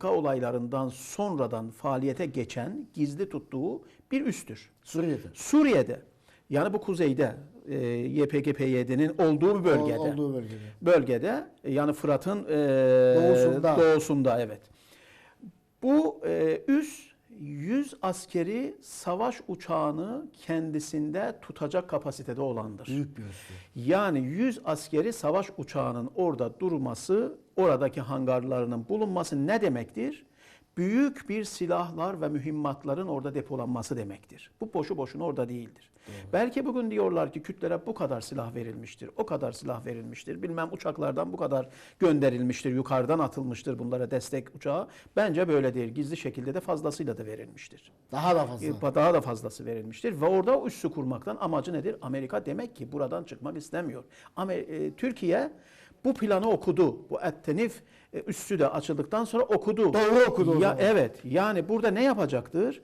Afrika olaylarından sonradan faaliyete geçen, gizli tuttuğu bir üstür. Suriye'de. Suriye'de yani bu kuzeyde e, YPG-PYD'nin olduğu bir bölgede. Ol- Olduğu bölgede. Bölgede e, yani Fırat'ın e, Doğusunda. doğusunda evet. Bu e, üs 100 askeri savaş uçağını kendisinde tutacak kapasitede olandır. Büyük bir üstü. Yani 100 askeri savaş uçağının orada durması, oradaki hangarlarının bulunması ne demektir? Büyük bir silahlar ve mühimmatların orada depolanması demektir. Bu boşu boşuna orada değildir. Belki bugün diyorlar ki Kürtlere bu kadar silah verilmiştir, o kadar silah verilmiştir. Bilmem uçaklardan bu kadar gönderilmiştir, yukarıdan atılmıştır bunlara destek uçağı. Bence böyle değil. Gizli şekilde de fazlasıyla da verilmiştir. Daha da fazla. E, Daha da fazlası verilmiştir ve orada üssü kurmaktan amacı nedir? Amerika demek ki buradan çıkmak istemiyor. Ama e, Türkiye bu planı okudu. Bu Ettenif e, üssü de açıldıktan sonra okudu. Doğru okudu ya. Evet. Yani burada ne yapacaktır?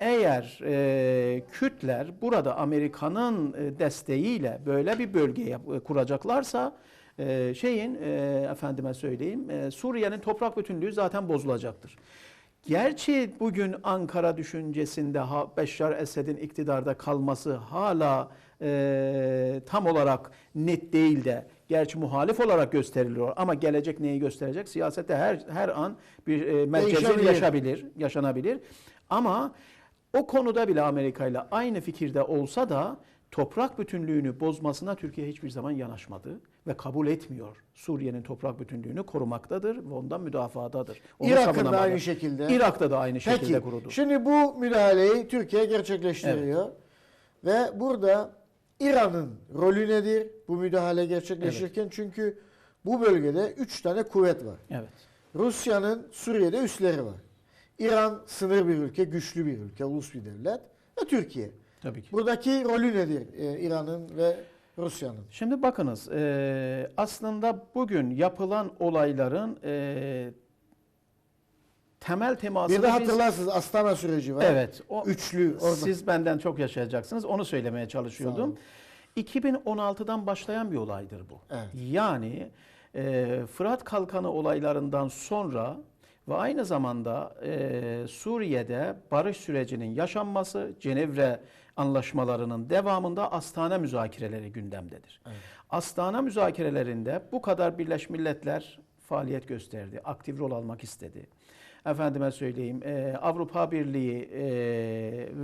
Eğer e, Kürtler burada Amerika'nın e, desteğiyle böyle bir bölge yap- e, kuracaklarsa e, şeyin e, efendime söyleyeyim e, Suriye'nin toprak bütünlüğü zaten bozulacaktır. Gerçi bugün Ankara düşüncesinde Beşşar Esed'in iktidarda kalması hala e, tam olarak net değil de gerçi muhalif olarak gösteriliyor ama gelecek neyi gösterecek? Siyasette her her an bir e, merkezi Değişebilir. yaşabilir, yaşanabilir. Ama o konuda bile Amerika ile aynı fikirde olsa da toprak bütünlüğünü bozmasına Türkiye hiçbir zaman yanaşmadı ve kabul etmiyor. Suriye'nin toprak bütünlüğünü korumaktadır ve ondan müdafadadır. Onu Irak'ın da aynı şekilde. Irak'ta da aynı şekilde Peki, kuruldu. şimdi bu müdahaleyi Türkiye gerçekleştiriyor. Ve burada İran'ın rolü nedir bu müdahale gerçekleşirken? Çünkü bu bölgede 3 tane kuvvet var. Evet. Rusya'nın Suriye'de üsleri var. İran sınır bir ülke, güçlü bir ülke, ulus bir devlet ve Türkiye. Tabii ki. Buradaki rolü nedir e, İran'ın ve Rusya'nın? Şimdi bakınız e, aslında bugün yapılan olayların e, temel teması Bir de hatırlarsınız Astana süreci var. Evet. O, Üçlü orada. Siz benden çok yaşayacaksınız. Onu söylemeye çalışıyordum. olun. 2016'dan başlayan bir olaydır bu. Evet. Yani e, Fırat Kalkanı olaylarından sonra ve aynı zamanda e, Suriye'de barış sürecinin yaşanması, Cenevre anlaşmalarının devamında Astana müzakereleri gündemdedir. Astana müzakerelerinde bu kadar Birleşmiş Milletler faaliyet gösterdi, aktif rol almak istedi. Efendime söyleyeyim e, Avrupa Birliği e,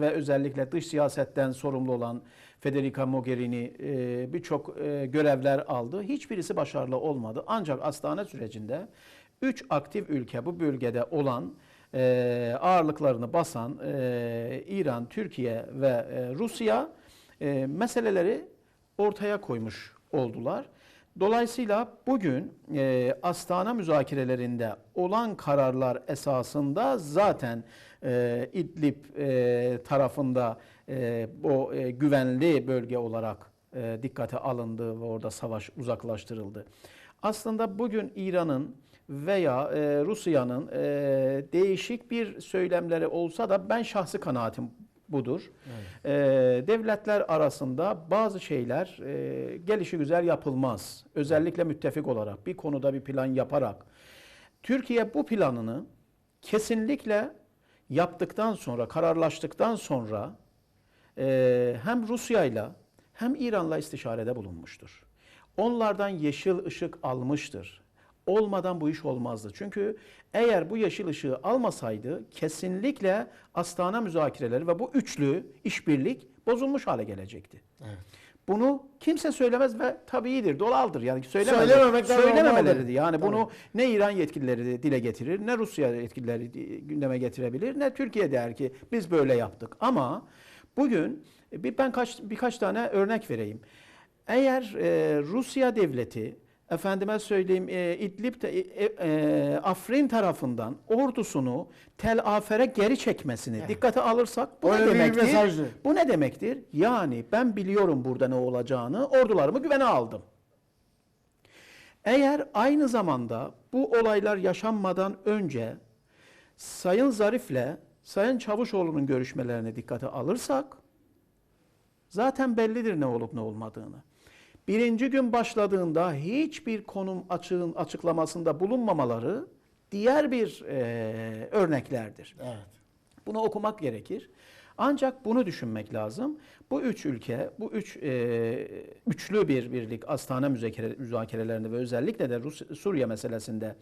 ve özellikle dış siyasetten sorumlu olan Federica Mogherini e, birçok e, görevler aldı. Hiçbirisi başarılı olmadı. Ancak Astana sürecinde 3 aktif ülke bu bölgede olan e, ağırlıklarını basan e, İran, Türkiye ve e, Rusya e, meseleleri ortaya koymuş oldular. Dolayısıyla bugün e, Astana müzakerelerinde olan kararlar esasında zaten e, İdlib e, tarafında e, bu e, güvenli bölge olarak e, dikkate alındı ve orada savaş uzaklaştırıldı. Aslında bugün İran'ın veya e, Rusya'nın e, değişik bir söylemleri olsa da ben şahsi kanaatim budur. E, devletler arasında bazı şeyler e, gelişi güzel yapılmaz. Özellikle müttefik olarak bir konuda bir plan yaparak. Türkiye bu planını kesinlikle yaptıktan sonra, kararlaştıktan sonra e, hem Rusya'yla hem İran'la istişarede bulunmuştur. Onlardan yeşil ışık almıştır. Olmadan bu iş olmazdı. Çünkü eğer bu yeşil ışığı almasaydı kesinlikle Astana müzakereleri ve bu üçlü işbirlik bozulmuş hale gelecekti. Evet. Bunu kimse söylemez ve tabiidir, doğaldır. Yani söylemez, söylememeleridir. Yani Tabii. bunu ne İran yetkilileri dile getirir, ne Rusya yetkilileri gündeme getirebilir, ne Türkiye der ki biz böyle yaptık. Ama bugün e, bir ben kaç birkaç tane örnek vereyim. Eğer e, Rusya devleti efendime söyleyeyim e, İdlib de- e, e, Afrin tarafından ordusunu Tel Afer'e geri çekmesini dikkate alırsak bu Öyle ne demektir? mesajdı. Bu ne demektir? Yani ben biliyorum burada ne olacağını, ordularımı güvene aldım. Eğer aynı zamanda bu olaylar yaşanmadan önce Sayın Zarif'le Sayın Çavuşoğlu'nun görüşmelerini dikkate alırsak zaten bellidir ne olup ne olmadığını. Birinci gün başladığında hiçbir konum açığın açıklamasında bulunmamaları diğer bir e, örneklerdir. Evet. Bunu okumak gerekir. Ancak bunu düşünmek lazım. Bu üç ülke, bu üç e, üçlü bir birlik Astana müzakere, müzakerelerinde ve özellikle de Rus, Suriye meselesinde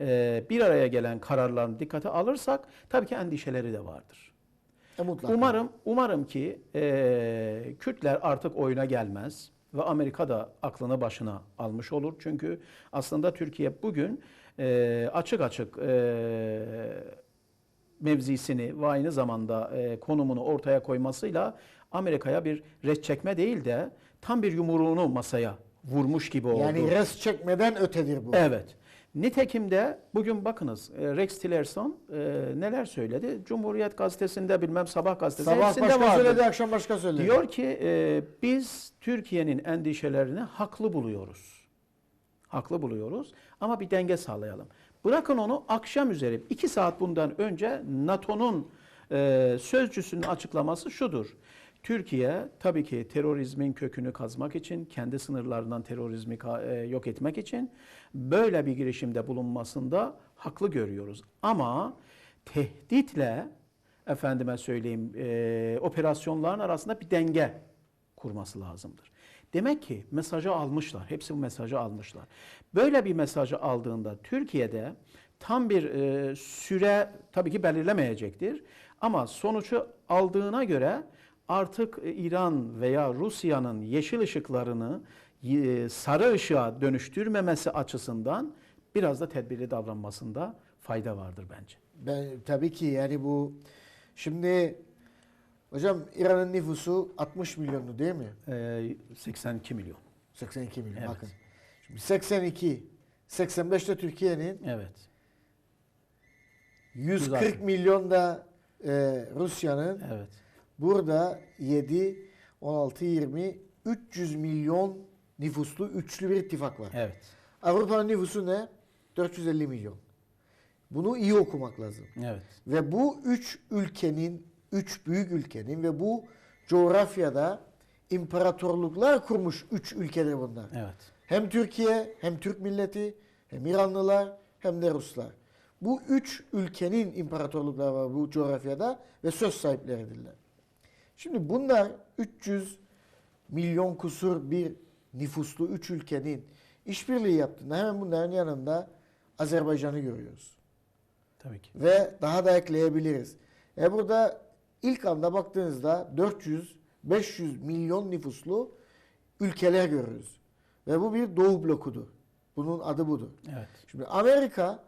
e, bir araya gelen kararlarını dikkate alırsak tabii ki endişeleri de vardır. E, mutlaka. Umarım umarım ki e, Kürtler artık oyuna gelmez ve Amerika da aklını başına almış olur. Çünkü aslında Türkiye bugün e, açık açık e, mevzisini ve aynı zamanda e, konumunu ortaya koymasıyla Amerika'ya bir res çekme değil de tam bir yumruğunu masaya vurmuş gibi oldu. Yani res çekmeden ötedir bu. Evet. Nitekim de bugün bakınız e, Rex Tillerson e, neler söyledi? Cumhuriyet Gazetesi'nde bilmem Sabah Gazetesi Sabah başka vardı. söyledi, akşam başka söyledi. Diyor ki e, biz Türkiye'nin endişelerini haklı buluyoruz. Haklı buluyoruz ama bir denge sağlayalım. Bırakın onu akşam üzeri iki saat bundan önce NATO'nun e, sözcüsünün açıklaması şudur. Türkiye tabii ki terörizmin kökünü kazmak için, kendi sınırlarından terörizmi e, yok etmek için böyle bir girişimde bulunmasında haklı görüyoruz. Ama tehditle efendime söyleyeyim e, operasyonların arasında bir denge kurması lazımdır. Demek ki mesajı almışlar. Hepsi bu mesajı almışlar. Böyle bir mesajı aldığında Türkiye'de tam bir e, süre tabii ki belirlemeyecektir. Ama sonucu aldığına göre artık İran veya Rusya'nın yeşil ışıklarını e, sarı ışığa dönüştürmemesi açısından biraz da tedbirli davranmasında fayda vardır bence. Ben tabii ki yani bu şimdi hocam İran'ın nüfusu 60 milyonlu değil mi? E, 82 milyon. 82 milyon Evet. bakın. Şimdi 82 85'te Türkiye'nin Evet. 140 160. milyon da e, Rusya'nın Evet. Burada 7 16 20 300 milyon nüfuslu üçlü bir ittifak var. Evet. Avrupa'nın nüfusu ne? 450 milyon. Bunu iyi okumak lazım. Evet. Ve bu üç ülkenin, üç büyük ülkenin ve bu coğrafyada imparatorluklar kurmuş üç ülkedir bunlar. Evet. Hem Türkiye, hem Türk milleti, hem İranlılar, hem de Ruslar. Bu üç ülkenin imparatorlukları var bu coğrafyada ve söz sahipleridirler. Şimdi bunlar 300 milyon kusur bir nüfuslu üç ülkenin işbirliği yaptığında hemen bunların yanında Azerbaycan'ı görüyoruz. Tabii ki. Ve daha da ekleyebiliriz. E burada ilk anda baktığınızda 400-500 milyon nüfuslu ülkeler görürüz. Ve bu bir doğu blokudur. Bunun adı budur. Evet. Şimdi Amerika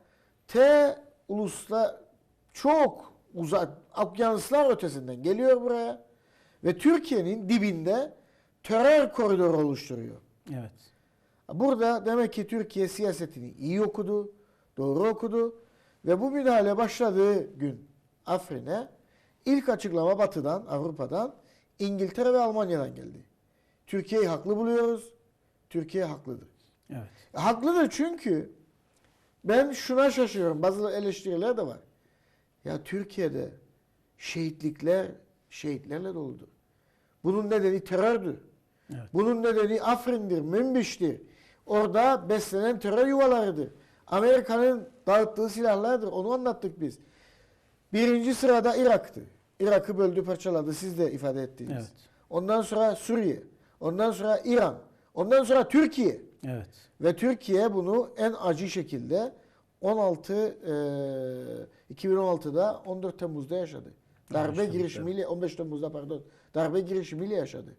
T ulusla çok uzak okyanuslar ötesinden geliyor buraya ve Türkiye'nin dibinde terör koridoru oluşturuyor. Evet. Burada demek ki Türkiye siyasetini iyi okudu, doğru okudu ve bu müdahale başladığı gün Afrin'e ilk açıklama Batı'dan, Avrupa'dan, İngiltere ve Almanya'dan geldi. Türkiye'yi haklı buluyoruz. Türkiye haklıdır. Evet. Haklıdır çünkü ben şuna şaşıyorum. Bazı eleştiriler de var. Ya Türkiye'de şehitlikler şehitlerle doludur. Bunun nedeni terördür. Evet. Bunun nedeni Afrin'dir, Münbiş'tir. Orada beslenen terör yuvalarıdır. Amerika'nın dağıttığı silahlardır. Onu anlattık biz. Birinci sırada Irak'tı. Irak'ı böldü parçaladı. Siz de ifade ettiniz. Evet. Ondan sonra Suriye. Ondan sonra İran. Ondan sonra Türkiye. Evet. Ve Türkiye bunu en acı şekilde 16 e, 2016'da 14 Temmuz'da yaşadı. Darbe girişimiyle 15 Temmuz'da pardon. Darbe girişimiyle yaşadı.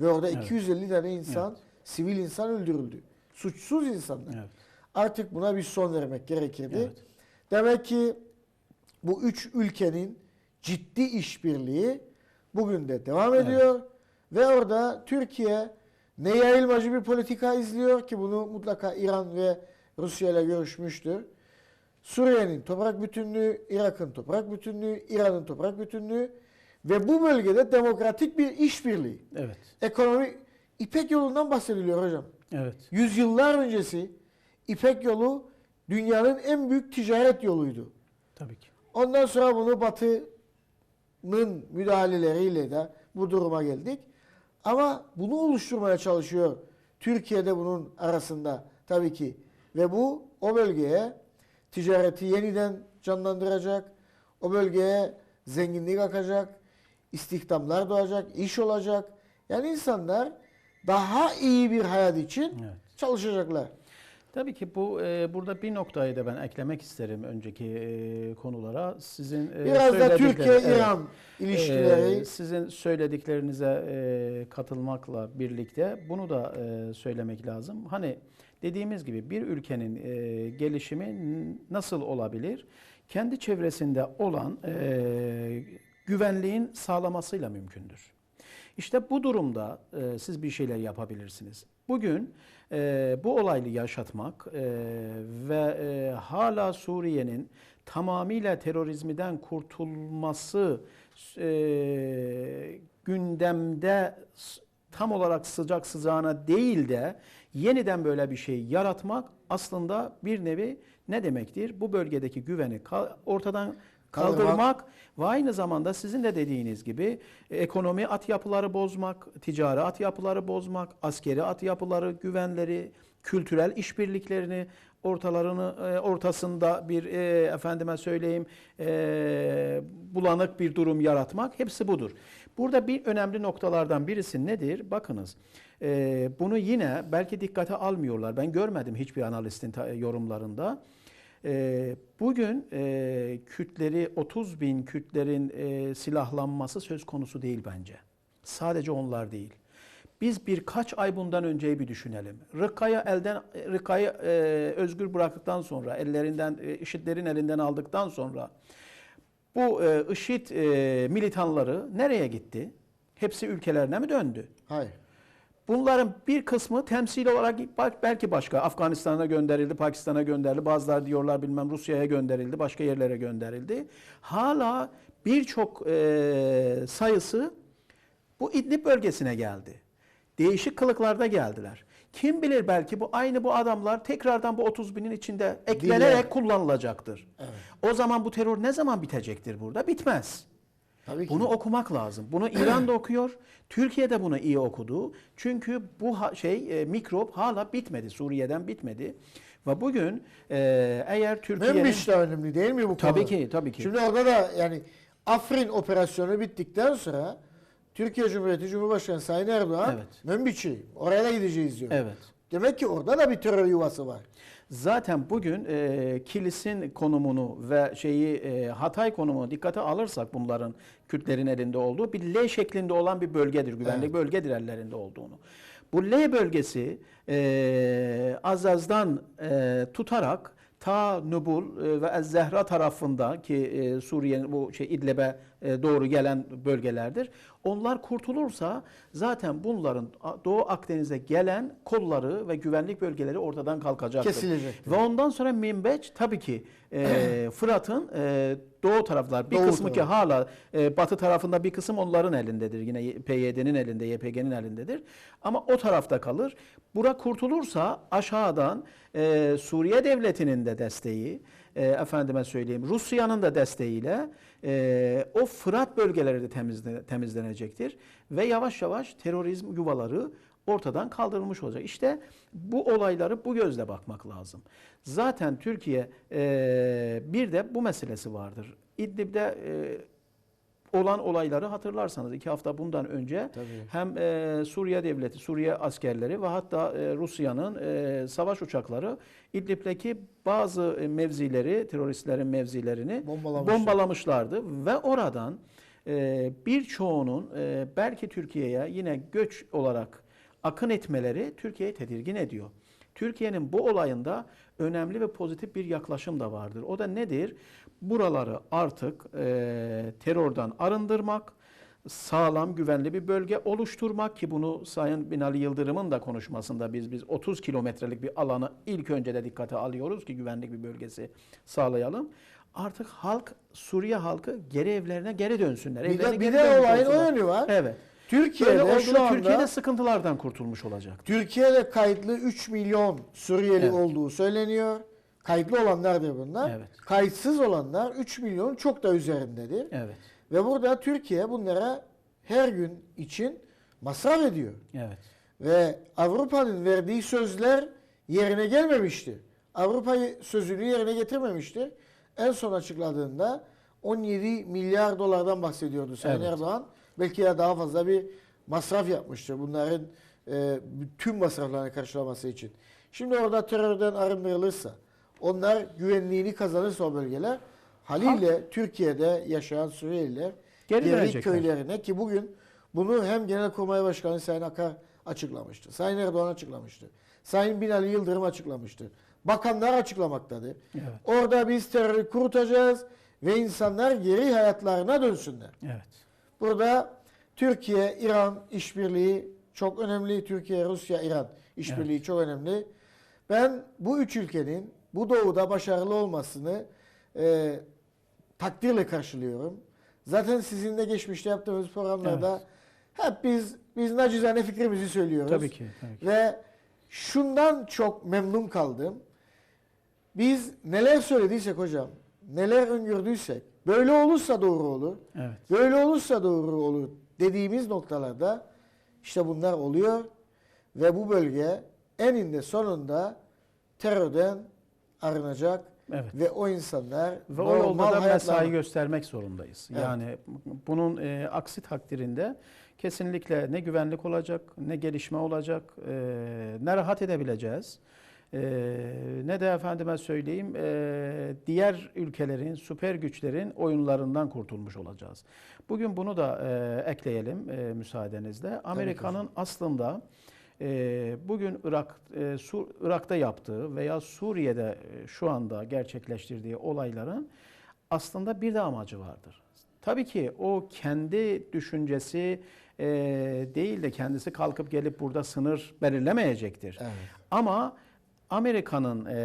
Ve orada Evet. 250 tane insan, sivil insan öldürüldü. Suçsuz insanlar. Evet. Artık buna bir son vermek gerekirdi. Evet. Demek ki bu üç ülkenin ciddi işbirliği bugün de devam Evet. ediyor. Ve orada Türkiye ne yayılmacı bir politika izliyor ki bunu mutlaka İran ve Rusya ile görüşmüştür. Suriye'nin toprak bütünlüğü, Irak'ın toprak bütünlüğü, İran'ın toprak bütünlüğü ve bu bölgede demokratik bir işbirliği. Evet. Ekonomi İpek yolundan bahsediliyor hocam. Evet. Yüzyıllar öncesi İpek yolu dünyanın en büyük ticaret yoluydu. Tabii ki. Ondan sonra bunu Batı'nın müdahaleleriyle de bu duruma geldik. Ama bunu oluşturmaya çalışıyor Türkiye'de bunun arasında tabii ki. Ve bu o bölgeye ticareti yeniden canlandıracak. O bölgeye zenginlik akacak, istihdamlar doğacak, iş olacak. Yani insanlar daha iyi bir hayat için Evet. çalışacaklar. Tabii ki bu e, burada bir noktayı da ben eklemek isterim önceki e, konulara. Sizin e, Biraz da Türkiye-İran Evet. ilişkileri. Ee, sizin söylediklerinize e, katılmakla birlikte bunu da e, söylemek lazım. Hani dediğimiz gibi bir ülkenin e, gelişimi nasıl olabilir? Kendi çevresinde olan e, güvenliğin sağlamasıyla mümkündür. İşte bu durumda e, siz bir şeyler yapabilirsiniz. Bugün e, bu olaylı yaşatmak e, ve e, hala Suriye'nin tamamıyla terörizmden kurtulması e, gündemde tam olarak sıcak sıcağına değil de yeniden böyle bir şey yaratmak aslında bir nevi ne demektir? Bu bölgedeki güveni ortadan Kaldırmak. kaldırmak ve aynı zamanda sizin de dediğiniz gibi e, ekonomi at yapıları bozmak, ticari at yapıları bozmak, askeri at yapıları, güvenleri, kültürel işbirliklerini ortalarını e, ortasında bir e, efendime söyleyeyim e, bulanık bir durum yaratmak hepsi budur. Burada bir önemli noktalardan birisi nedir? Bakınız e, bunu yine belki dikkate almıyorlar. Ben görmedim hiçbir analistin yorumlarında. Ee, Bugün e, kütleri 30 bin kütlerin e, silahlanması söz konusu değil bence. Sadece onlar değil. Biz birkaç ay bundan önceyi bir düşünelim. Rıkka'yı elden Rıkka'yı e, özgür bıraktıktan sonra ellerinden e, IŞİD'lerin elinden aldıktan sonra bu e, IŞİD e, militanları nereye gitti? Hepsi ülkelerine mi döndü? Hayır. Bunların bir kısmı temsil olarak belki başka Afganistan'a gönderildi, Pakistan'a gönderildi. Bazıları diyorlar bilmem Rusya'ya gönderildi, başka yerlere gönderildi. Hala birçok e, sayısı bu İdlib bölgesine geldi. Değişik kılıklarda geldiler. Kim bilir belki bu aynı bu adamlar tekrardan bu 30 binin içinde eklenerek Diller. kullanılacaktır. O zaman bu terör ne zaman bitecektir burada? Bitmez. Tabii ki. Bunu okumak lazım. Bunu İran da okuyor. Türkiye de bunu iyi okudu. Çünkü bu şey e, mikrop hala bitmedi. Suriye'den bitmedi. Ve bugün e, eğer Türkiye'nin Münbiş de önemli değil mi bu tabii konu? ki tabii ki. Şimdi orada da yani Afrin operasyonu bittikten sonra Türkiye Cumhuriyeti Cumhurbaşkanı Sayın Erdoğan Evet. Münbiç'i oraya da gideceğiz diyor. Evet. Demek ki orada da bir terör yuvası var. Zaten bugün e, Kilis'in konumunu ve şeyi e, Hatay konumunu dikkate alırsak bunların Kürtlerin elinde olduğu bir L şeklinde olan bir bölgedir. Güvenlik Evet. bölgedir ellerinde olduğunu. Bu L bölgesi e, Azaz'dan e, tutarak ta Nubul e, ve Ez-Zehra tarafında ki e, Suriye'nin bu şey İdlib'e doğru gelen bölgelerdir. Onlar kurtulursa zaten bunların Doğu Akdeniz'e gelen kolları ve güvenlik bölgeleri ortadan kalkacaktır. Kesilecektir. Ve ondan sonra Minbeç tabii ki e, Fırat'ın e, doğu taraflar bir Doğu kısmı ki tarafı. hala e, batı tarafında bir kısım onların elindedir. Yine PYD'nin elinde, YPG'nin elindedir. Ama o tarafta kalır. Bura kurtulursa aşağıdan e, Suriye devletinin de desteği, e, efendime söyleyeyim Rusya'nın da desteğiyle e, o Fırat bölgeleri de temizle, temizlenecektir. Ve yavaş yavaş terörizm yuvaları ortadan kaldırılmış olacak. İşte bu olayları bu gözle bakmak lazım. Zaten Türkiye e, bir de bu meselesi vardır. İdlib'de e, olan olayları hatırlarsanız iki hafta bundan önce Tabii. hem e, Suriye devleti, Suriye askerleri ve hatta e, Rusya'nın e, savaş uçakları İdlib'deki bazı e, mevzileri, teröristlerin mevzilerini Bombalamışlar. bombalamışlardı ve oradan e, birçoğunun e, belki Türkiye'ye yine göç olarak akın etmeleri Türkiye'yi tedirgin ediyor. Türkiye'nin bu olayında önemli ve pozitif bir yaklaşım da vardır. O da nedir? Buraları artık e, terörden arındırmak, sağlam, güvenli bir bölge oluşturmak ki bunu Sayın Binali Yıldırım'ın da konuşmasında biz biz 30 kilometrelik bir alanı ilk önce de dikkate alıyoruz ki güvenlik bir bölgesi sağlayalım. Artık halk, Suriye halkı geri evlerine geri dönsünler. Bir Evlerine de, bir de olayın o yönü var. Evet. Böyle Türkiye'de olduğunda şu anda Türkiye'de sıkıntılardan kurtulmuş olacak. Türkiye'de kayıtlı 3 milyon Suriyeli Evet. olduğu söyleniyor. Kayıtlı olanlardır bunlar. Evet. Kayıtsız olanlar 3 milyon çok da üzerindedir. Evet. Ve burada Türkiye bunlara her gün için masraf ediyor. Evet. Ve Avrupa'nın verdiği sözler yerine gelmemişti. Avrupa'yı sözünü yerine getirmemiştir. En son açıkladığında 17 milyar dolardan bahsediyordu Sayın Evet. Erdoğan. Belki ya daha fazla bir masraf yapmıştır bunların e, bütün masraflarını karşılaması için. Şimdi orada terörden arındırılırsa, onlar güvenliğini kazanırsa o bölgeler, haliyle Türkiye'de yaşayan Suriyeliler Geri geri köylerine ki bugün bunu hem Genelkurmay Başkanı Sayın Akar açıklamıştı. Sayın Erdoğan açıklamıştı. Sayın Binali Yıldırım açıklamıştı. Bakanlar açıklamaktadır. Evet. Orada biz terörü kurutacağız ve insanlar geri hayatlarına dönsünler. Evet. Burada Türkiye, İran işbirliği çok önemli. Türkiye, Rusya, İran işbirliği çok önemli. Ben bu üç ülkenin bu doğuda başarılı olmasını e, takdirle karşılıyorum. Zaten sizinle geçmişte yaptığımız programlarda hep biz biz nacizane fikrimizi söylüyoruz. Tabii ki. Tabii ki. Ve şundan çok memnun kaldım. Biz neler söylediysek hocam, neler öngördüysek, böyle olursa doğru olur, Evet. böyle olursa doğru olur dediğimiz noktalarda işte bunlar oluyor ve bu bölge eninde sonunda terörden arınacak Evet. ve o insanlar Ve o yolda da mesai göstermek zorundayız. Evet. Yani bunun e, aksi takdirinde kesinlikle ne güvenlik olacak, ne gelişme olacak, e, ne rahat edebileceğiz. e, ne de efendime söyleyeyim e, diğer ülkelerin, süper güçlerin oyunlarından kurtulmuş olacağız. Bugün bunu da e, ekleyelim e, müsaadenizle. Amerika'nın aslında bugün Irak, e, Su- Irak'ta yaptığı veya Suriye'de e, şu anda gerçekleştirdiği olayların aslında bir de amacı vardır. Tabii ki o kendi düşüncesi e, değil de kendisi kalkıp gelip burada sınır belirlemeyecektir. Evet. Ama Amerika'nın e,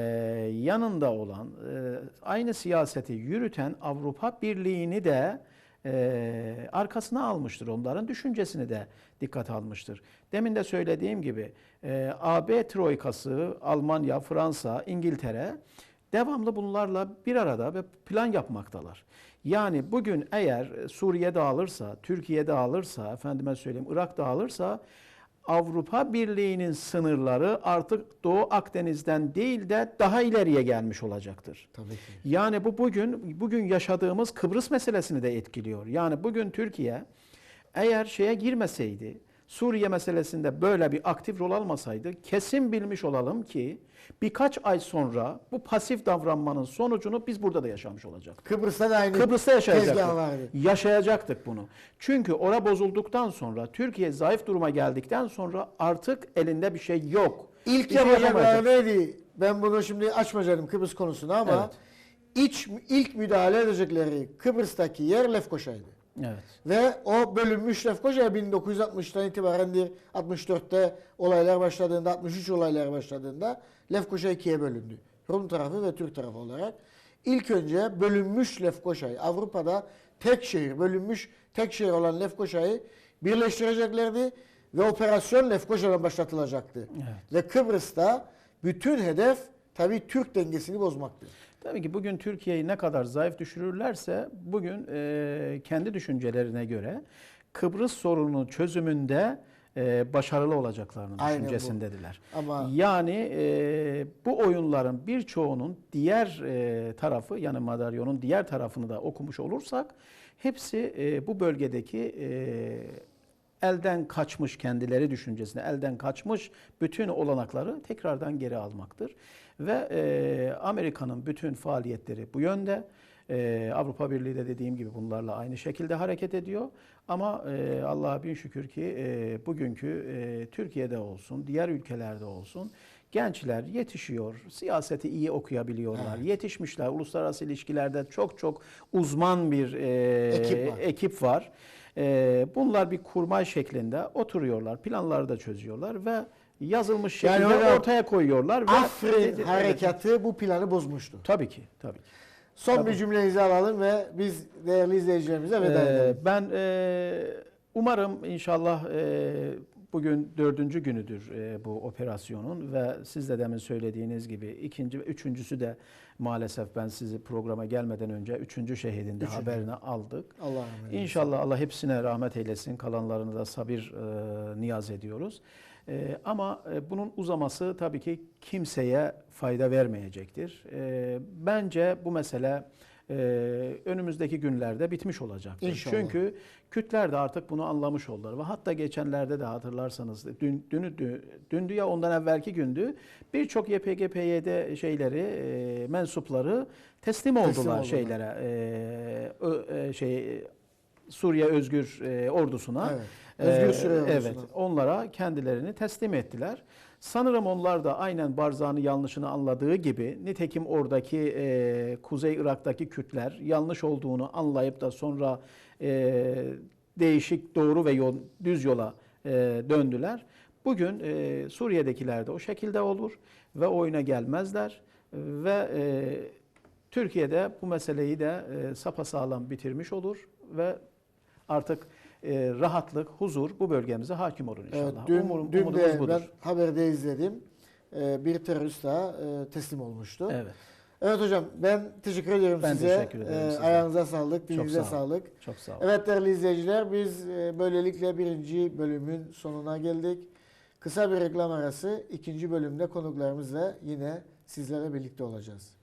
yanında olan, e, aynı siyaseti yürüten Avrupa Birliği'ni de e, arkasına almıştır. Onların düşüncesini de dikkate almıştır. Demin de söylediğim gibi e, AB troikası, Almanya, Fransa, İngiltere devamlı bunlarla bir arada ve plan yapmaktalar. Yani bugün eğer Suriye dağılırsa, Türkiye dağılırsa, efendime söyleyeyim Irak dağılırsa Avrupa Birliği'nin sınırları artık Doğu Akdeniz'den değil de daha ileriye gelmiş olacaktır. Tabii ki. Yani bu bugün bugün yaşadığımız Kıbrıs meselesini de etkiliyor. Yani bugün Türkiye eğer şeye girmeseydi, Suriye meselesinde böyle bir aktif rol almasaydı kesin bilmiş olalım ki birkaç ay sonra bu pasif davranmanın sonucunu biz burada da yaşamış olacaktık. Kıbrıs'ta da aynı Kıbrıs'ta yaşayacaktık. Yaşayacaktık bunu. Çünkü ora bozulduktan sonra, Türkiye zayıf duruma geldikten sonra artık elinde bir şey yok. İlk şey yapacakları neydi? Ben bunu şimdi açmayacağım Kıbrıs konusunu ama iç, ilk müdahale edecekleri Kıbrıs'taki yer Lefkoşa'ydı. Evet. Ve o bölünmüş Lefkoşa 1960'tan itibarendir. 64'te olaylar başladığında, 63 olaylar başladığında Lefkoşa ikiye bölündü. Rum tarafı ve Türk tarafı olarak. İlk önce bölünmüş Lefkoşa'yı, Avrupa'da tek şehir, bölünmüş tek şehir olan Lefkoşa'yı birleştireceklerdi ve operasyon Lefkoşa'dan başlatılacaktı. Evet. Ve Kıbrıs'ta bütün hedef tabii Türk dengesini bozmaktı. Tabii ki bugün Türkiye'yi ne kadar zayıf düşürürlerse bugün e, kendi düşüncelerine göre Kıbrıs sorununun çözümünde e, başarılı olacaklarının Aynen bu. düşüncesindediler. Ama Yani e, bu oyunların birçoğunun diğer e, tarafı yani madalyonun diğer tarafını da okumuş olursak hepsi e, bu bölgedeki e, elden kaçmış kendileri düşüncesine elden kaçmış bütün olanakları tekrardan geri almaktır. Ve e, Amerika'nın bütün faaliyetleri bu yönde. E, Avrupa Birliği de dediğim gibi bunlarla aynı şekilde hareket ediyor. Ama e, Allah'a bin şükür ki e, bugünkü e, Türkiye'de olsun, diğer ülkelerde olsun gençler yetişiyor, siyaseti iyi okuyabiliyorlar, yetişmişler. Uluslararası ilişkilerde çok çok uzman bir e, Ekip var. ekip var. E, bunlar bir kurmay şeklinde oturuyorlar, planları da çözüyorlar ve yazılmış Yani şekilde hocam, ortaya koyuyorlar. ve Afrin Evet, harekatı bu planı bozmuştu. Tabii ki, tabii ki. Son Tabii. bir cümlenizi alalım ve biz değerli izleyicilerimize veda Ee, edelim. ben e, umarım inşallah e, bugün dördüncü günüdür e, bu operasyonun ve siz de demin söylediğiniz gibi ikinci ve üçüncüsü de maalesef ben sizi programa gelmeden önce üçüncü şehidin de Üçüncü. haberini aldık. Allah. İnşallah Allah hepsine rahmet eylesin. Kalanlarını da sabır e, niyaz ediyoruz. E, ama e, bunun uzaması tabii ki kimseye fayda vermeyecektir. E, bence bu mesele e, önümüzdeki günlerde bitmiş olacaktır. İnşallah. Çünkü Kürtler de artık bunu anlamış oldular ve hatta geçenlerde de hatırlarsanız dün dünü dü- dündü ya ondan evvelki gündü birçok YPG-PYD şeyleri e, mensupları teslim oldular, oldular. şeylere e, ö- e, şey Suriye Özgür e, ordusuna. Evet. Özgür Ee, Suriye ordusuna. Evet, onlara kendilerini teslim ettiler. Sanırım onlar da aynen Barzani yanlışını anladığı gibi nitekim oradaki e, Kuzey Irak'taki Kürtler yanlış olduğunu anlayıp da sonra e, değişik doğru ve yol, düz yola e, döndüler. Bugün e, Suriye'dekiler de o şekilde olur ve oyuna gelmezler ve e, Türkiye'de bu meseleyi de e, sapasağlam bitirmiş olur ve artık e, rahatlık, huzur bu bölgemize hakim olur inşallah. Evet, dün, Umurum- dün de budur. ben haberde izledim. Ee, bir terörist daha e, teslim olmuştu. Evet. Evet, hocam ben teşekkür ediyorum Ben size. teşekkür ederim Ee, size. ayağınıza sağlık, Çok dilinize sağ sağlık. çok sağ olun. Evet değerli izleyiciler biz e, böylelikle birinci bölümün sonuna geldik. Kısa bir reklam arası ikinci bölümde konuklarımızla yine sizlere birlikte olacağız.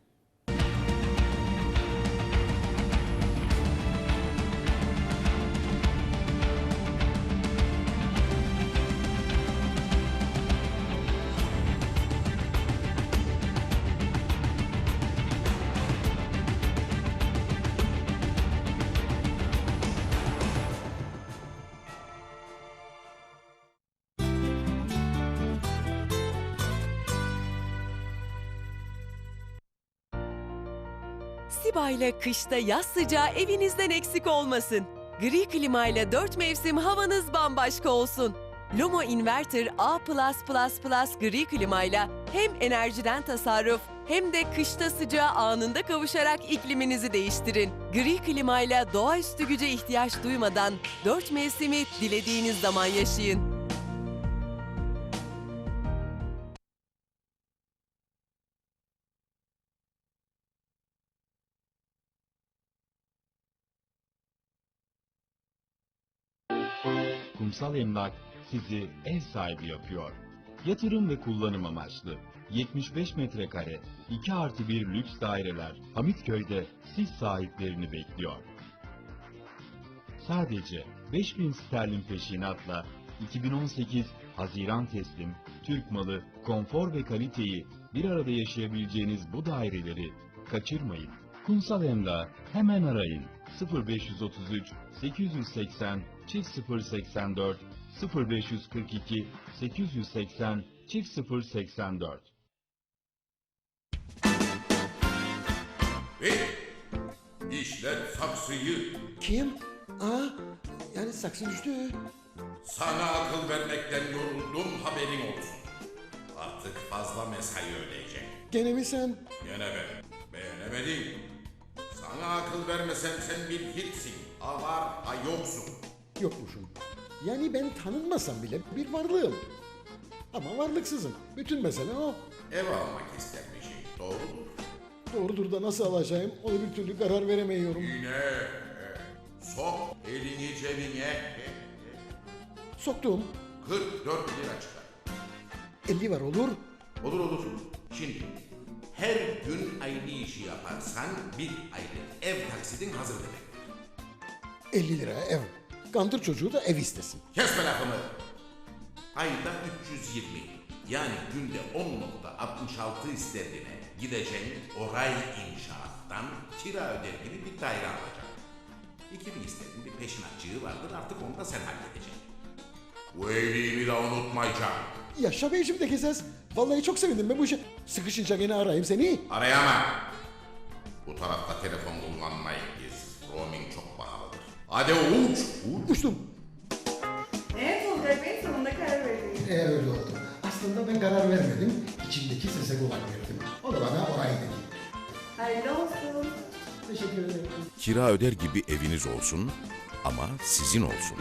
Siba ile kışta yaz sıcağı evinizden eksik olmasın. Gri klima ile 4 mevsim havanız bambaşka olsun. Lomo Inverter A+++ gri klima ile hem enerjiden tasarruf hem de kışta sıcağa anında kavuşarak ikliminizi değiştirin. Gri klima ile doğaüstü güce ihtiyaç duymadan 4 mevsimi dilediğiniz zaman yaşayın. Kumsal Emlak sizi ev sahibi yapıyor. Yatırım ve kullanım amaçlı 75 metrekare 2 artı 1 lüks daireler Hamitköy'de siz sahiplerini bekliyor. Sadece 5000 sterlin peşinatla 2018 Haziran teslim, Türk malı, konfor ve kaliteyi bir arada yaşayabileceğiniz bu daireleri kaçırmayın. Kumsal Emlak hemen arayın 0533 880 çift 084 0542 880 çift 084 Ve işler saksıyı Kim? Aa, yani saksı düştü. sana akıl vermekten yoruldum haberin olsun. Artık fazla mesai ödeyecek. Gene mi sen? Gene ben. Beğenemedin. Sana akıl vermesem sen bir hitsin. Ha var ha yoksun. Yokmuşum. Yani ben tanınmasam bile bir varlığım. Ama varlıksızım. Bütün mesele o. Ev almak istermişim. Doğrudur. Doğrudur da nasıl alacağım onu bir türlü karar veremiyorum. Yine sok elini cebine. Soktum. 44 lira çıkar. 50 var olur. Olur olur. Şimdi her gün aynı işi yaparsan bir aylık ev taksidin hazır demek. 50 lira ev. Kandır çocuğu da ev istesin. Kesme lafımı. Ayda 320. Yani günde 10.66 istediğine gideceksin Oray İnşaat'tan kira öder gibi bir daire alacaksın. 2000 istediğin bir peşinatçığı vardır artık onu da sen halledeceksin. Bu evliliğimi de unutmayacağım. Yaşa be içimdeki ses. Vallahi çok sevindim ben bu işe. Sıkışınca gene arayayım seni. Arayamam. Bu tarafta telefon kullanmayız biz. Roaming çok pahalıdır. Hadi uç. Uç. Uçtum. Evet Olcay Bey sonunda karar verdiniz. Ee öyle oldu. Aslında ben karar vermedim. İçimdeki sese kulak verdim. O da bana orayı dedi. Hayırlı olsun. Teşekkür ederim. Kira öder gibi eviniz olsun ama sizin olsun.